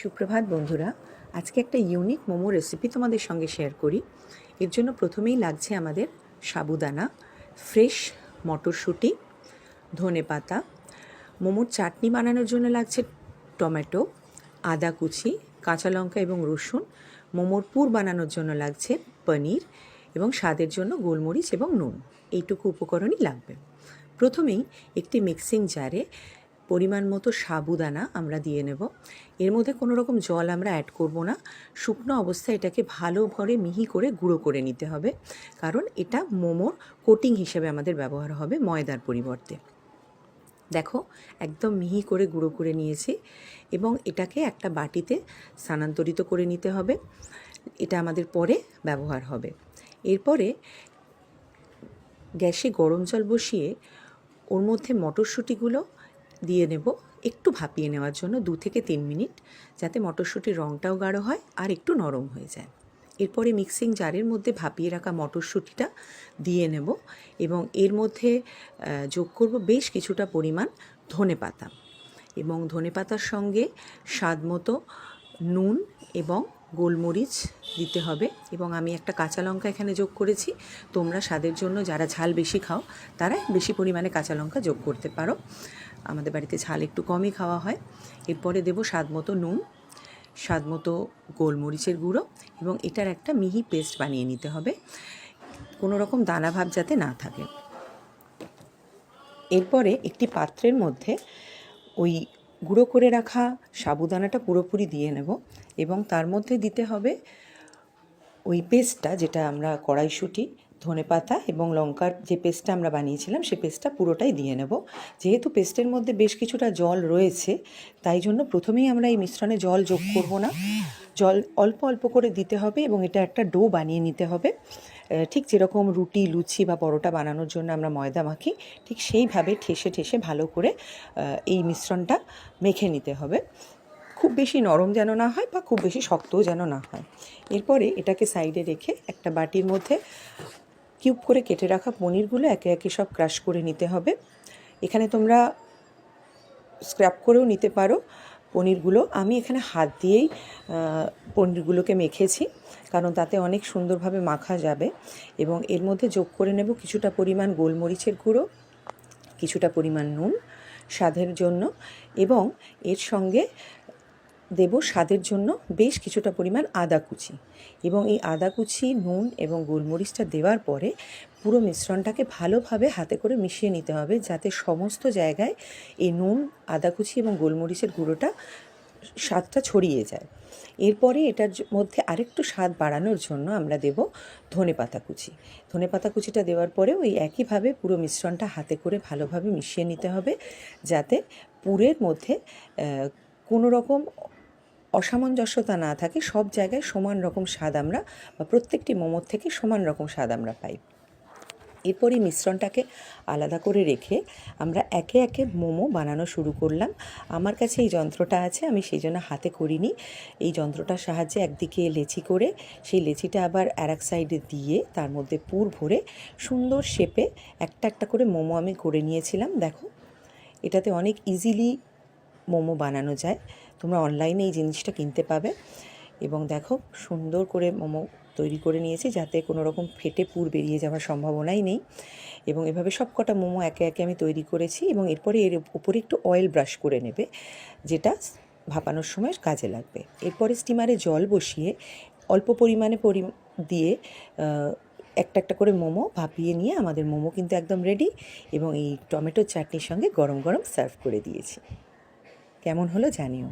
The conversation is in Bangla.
সুপ্রভাত বন্ধুরা, আজকে একটা ইউনিক মোমো রেসিপি তোমাদের সঙ্গে শেয়ার করি। এর জন্য প্রথমেই লাগছে আমাদের সাবুদানা ফ্রেশ মটরশুঁটি, ধনে পাতা। মোমোর চাটনি বানানোর জন্য লাগছে টমেটো, আদা কুচি, কাঁচা লঙ্কা এবং রসুন। মোমোর পুর বানানোর জন্য লাগছে পনির এবং স্বাদের জন্য গোলমরিচ এবং নুন। এইটুকু উপকরণই লাগবে। প্রথমেই একটি মিক্সিং জারে পরিমাণ মতো সাবুদানা আমরা দিয়ে নেব। এর মধ্যে কোনো রকম জল আমরা অ্যাড করব না। শুকনো অবস্থায় এটাকে ভালো করে মিহি করে গুঁড়ো করে নিতে হবে। কারণ এটা মোমোর কোটিং হিসেবে আমাদের ব্যবহার হবে ময়দার পরিবর্তে। দেখো, একদম মিহি করে গুঁড়ো করে নিয়েছি এবং এটাকে একটা বাটিতে স্থানান্তরিত করে নিতে হবে। এটা আমাদের পরে ব্যবহার হবে। এরপরে গ্যাসে গরম জল বসিয়ে ওর মধ্যে মটরশুঁটিগুলো দিয়ে নেব। একটু ভাপিয়ে নেওয়ার জন্য দু থেকে তিন মিনিট, যাতে মটরশুঁটির রঙটাও গাঢ় হয় আর একটু নরম হয়ে যায়। এরপরে মিক্সিং জারের মধ্যে ভাপিয়ে রাখা মটরশুঁটিটা দিয়ে নেব এবং এর মধ্যে যোগ করব বেশ কিছুটা পরিমাণ ধনে পাতা এবং ধনে পাতার সঙ্গে স্বাদ মতো নুন এবং গোলমরিচ দিতে হবে এবং আমি একটা কাঁচা লঙ্কা এখানে যোগ করেছি। তোমরা স্বাদের জন্য যারা ঝাল বেশি খাও তারা বেশি পরিমাণে কাঁচা লঙ্কা যোগ করতে পারো। আমাদের বাড়িতে ঝাল একটু কমই খাওয়া হয়। এরপরে দেবো স্বাদ মতো নুন স্বাদ মতো গোলমরিচের গুঁড়ো এবং এটার একটা মিহি পেস্ট বানিয়ে নিতে হবে। কোনো রকম দানা ভাব যাতে না থাকে। এরপরে একটি পাত্রের মধ্যে ওই গুঁড়ো করে রাখা সাবুদানাটা পুরোপুরি দিয়ে নেব এবং তার মধ্যে দিতে হবে ওই পেস্টটা যেটা আমরা কড়াইশুঁটি ধনে পাতা এবং লঙ্কার যে পেস্টটা আমরা বানিয়েছিলাম, সে পেস্টটা পুরোটাই দিয়ে নেব। যেহেতু পেস্টের মধ্যে বেশ কিছুটা জল রয়েছে, তাই জন্য প্রথমেই আমরা এই মিশ্রণে জল যোগ করব না। জল অল্প অল্প করে দিতে হবে এবং এটা একটা ডো বানিয়ে নিতে হবে। ঠিক যেরকম রুটি, লুচি বা পরোটা বানানোর জন্য আমরা ময়দা মাখি, ঠিক সেইভাবে ঠেসে ঠেসে ভালো করে এই মিশ্রণটা মেখে নিতে হবে। খুব বেশি নরম যেন না হয় বা খুব বেশি শক্তও যেন না হয়। এরপরে এটাকে সাইডে রেখে একটা বাটির মধ্যে কিউব করে কেটে রাখা পনিরগুলো একে একে সব ক্রাশ করে নিতে হবে। এখানে তোমরা স্ক্র্যাপ করেও নিতে পারো পনিরগুলো। আমি এখানে হাত দিয়েই পনিরগুলোকে মেখেছি, কারণ তাতে অনেক সুন্দরভাবে মাখা যাবে এবং এর মধ্যে যোগ করে নেব কিছুটা পরিমাণ গোলমরিচের গুঁড়ো, কিছুটা পরিমাণ নুন, স্বাদের জন্য এবং এর সঙ্গে দেব স্বাদের জন্য বেশ কিছুটা পরিমাণ আদা কুচি এবং এই আদা কুচি, নুন এবং গোলমরিচটা দেওয়ার পরে পুরো মিশ্রণটাকে ভালোভাবে হাতে করে মিশিয়ে নিতে হবে যাতে সমস্ত জায়গায় এই নুন, আদা কুচি এবং গোলমরিচের গুঁড়োটা স্বাদটা ছড়িয়ে যায়। এরপরে এটার মধ্যে আরেকটু স্বাদ বাড়ানোর জন্য আমরা দেব ধনে পাতা কুচি। ধনে পাতা কুচিটা দেওয়ার পরে ওই একইভাবে পুরো মিশ্রণটা হাতে করে ভালোভাবে মিশিয়ে নিতে হবে যাতে পুরের মধ্যে কোনো রকম অসামঞ্জস্যতা না থাকে, সব জায়গায় সমান রকম স্বাদ আমরা বা প্রত্যেকটি মোমোর থেকে সমান রকম স্বাদ আমরা পাই। এরপর এই মিশ্রণটাকে আলাদা করে রেখে আমরা একে একে মোমো বানানো শুরু করলাম। আমার কাছে এই যন্ত্রটা আছে, আমি সেই জন্য হাতে করিনি। এই যন্ত্রটার সাহায্যে একদিকে লেচি করে, সেই লেচিটা আবার আর এক সাইডে দিয়ে তার মধ্যে পুর ভরে সুন্দর শেপে একটা একটা করে মোমো আমি করে নিয়েছিলাম। দেখো, এটাতে অনেক ইজিলি মোমো বানানো যায়। তোমরা অনলাইনে এই জিনিসটা কিনতে পাবে। এবং দেখো, সুন্দর করে মোমো তৈরি করে নিয়েছি যাতে কোনো রকম ফেটে পুর বেরিয়ে যাওয়ার সম্ভাবনাই নেই। এবং এভাবে সব কটা মোমো একে একে আমি তৈরি করেছি এবং এরপরে এর উপরে একটু অয়েল ব্রাশ করে নেবে, যেটা ভাপানোর সময় কাজে লাগবে। এরপরে স্টিমারে জল বসিয়ে অল্প পরিমাণে পরি, দিয়ে একটা একটা করে মোমো ভাপিয়ে নিয়ে আমাদের মোমো কিন্তু একদম রেডি এবং এই টমেটোর চাটনির সঙ্গে গরম গরম সার্ভ করে দিয়েছি। কেমন হলো জানিও।